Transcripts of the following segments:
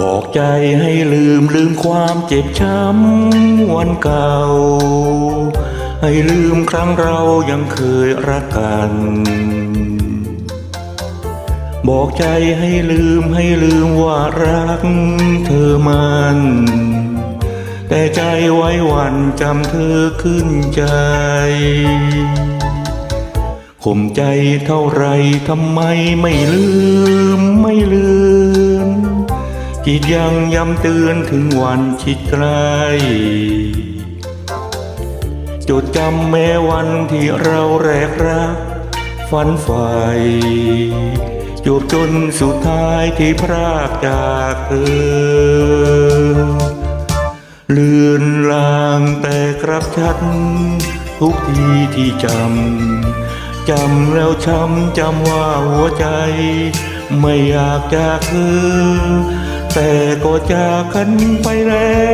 บอกใจให้ลืมลืมความเจ็บช้ำวันเก่า ให้ลืมครั้งเรายังเคยรักกัน บอกใจให้ลืมให้ลืมว่ารักเธอมัน แต่ใจไว้วันจำเธอขึ้นใจข่มใจเท่าไรทำไมไม่ลืม จิตยังย้ำเตือนถึงวันชิดใกล้จดจำแม้วันที่เราแรกรักฝันใฝ่จบจนสุดท้ายที่พรากจากเธอเลือนลางแต่กลับชัด ทุกทีที่จำจำแล้วช้ำจำว่าหัวใจ ไม่อยากจากเธอ แต่ก็จากกันไปแล้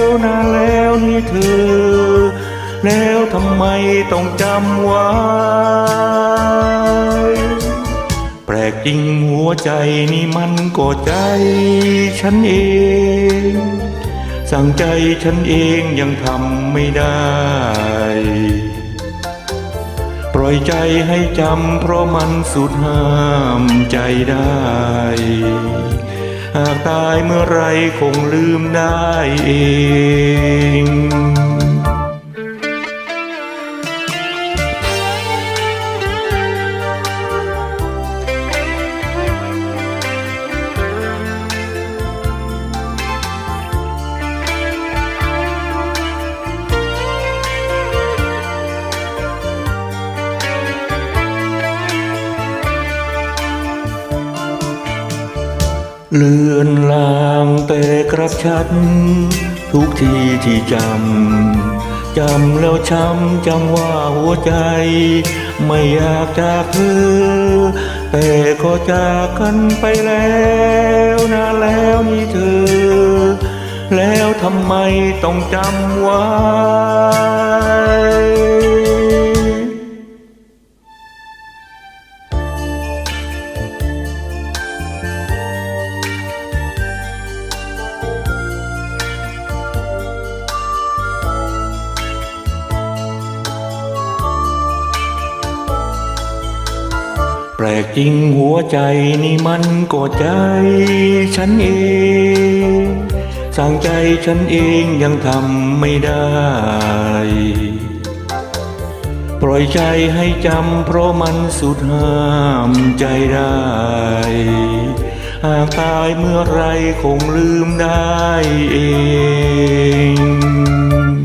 วนานแล้วนี่เธอ แล้วทำไมต้องจำไว้แปลกจริงหัวใจนี่มันก็ใจฉันเอง สั่งใจฉันเองยังทำไม่ได้ ปล่อยใจให้จำเพราะมันสุดห้ามใจได้ หากตายเมื่อไรคงลืมได้เอง เลือนลางแต่กระชัดทุกทีที่จำ จำแล้วช้ำจำว่าหัวใจ ไม่อยากจากเธอแต่ก็จากกันไปแล้วนานแล้วนี่เธอ แล้วทำไมต้องจำไว้ แปลกจริงหัวใจนี่มันก็ใจ ฉันเอง สั่งใจฉันเองยังทำไม่ได้ ปล่อยใจให้จำเพราะมันสุดห้ามใจได้ หากตายเมื่อไรคงลืมได้เอง